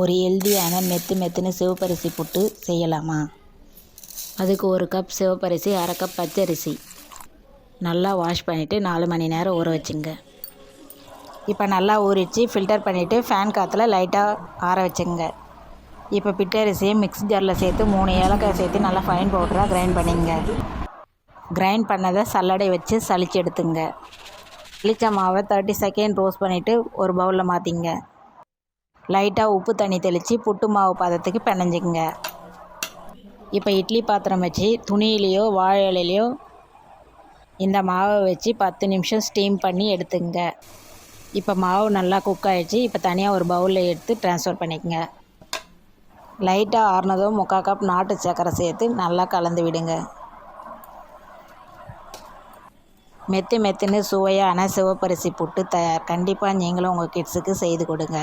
ஒரு ஹெல்தியான மெத்து மெத்துன்னு சிவப்பரிசி புட்டு செய்யலாமா? அதுக்கு ஒரு கப் சிவப்பரிசி அரை கப் பச்சரிசி. நல்லா வாஷ் பண்ணிவிட்டு நாலு மணி நேரம் ஊற வச்சுங்க. இப்போ நல்லா ஊறிச்சு ஃபில்டர் பண்ணிவிட்டு ஃபேன் காற்றுல லைட்டாக ஆற வச்சுங்க. இப்போ பிட்டரிசியை மிக்ஸி ஜாரில் சேர்த்து மூணு ஏலக்காய் சேர்த்து நல்லா ஃபைன் பவுடராக கிரைண்ட் பண்ணிங்க. கிரைண்ட் பண்ணதை சல்லடை வச்சு சளிச்சு எடுத்துங்க. சளிச்ச மாவை தேர்ட்டி செகண்ட் ரோஸ்ட் பண்ணிவிட்டு ஒரு பவுலில் மாற்றிங்க லைட்டாக உப்பு தண்ணி தெளித்து புட்டு மாவு பதத்துக்கு பிணைஞ்சிக்கங்க. இப்போ இட்லி பாத்திரம் வச்சு துணியிலையோ வாழை இலையிலையோ இந்த மாவை வச்சு பத்து நிமிஷம் ஸ்டீம் பண்ணி எடுத்துங்க இப்போ மாவு நல்லா குக் ஆகிடுச்சு இப்போ தனியாக ஒரு பவுலில் எடுத்து ட்ரான்ஸ்ஃபர் பண்ணிக்கங்க. லைட்டாக ஆறுனதும் முக்கால் கப் நாட்டு சர்க்கரை சேர்த்து நல்லா கலந்து விடுங்க. மெத்து மெத்துன்னு சுவையான சிவப்பரிசி புட்டு தயார். கண்டிப்பாக நீங்களும் உங்கள் கிட்ஸுக்கு செய்து கொடுங்க.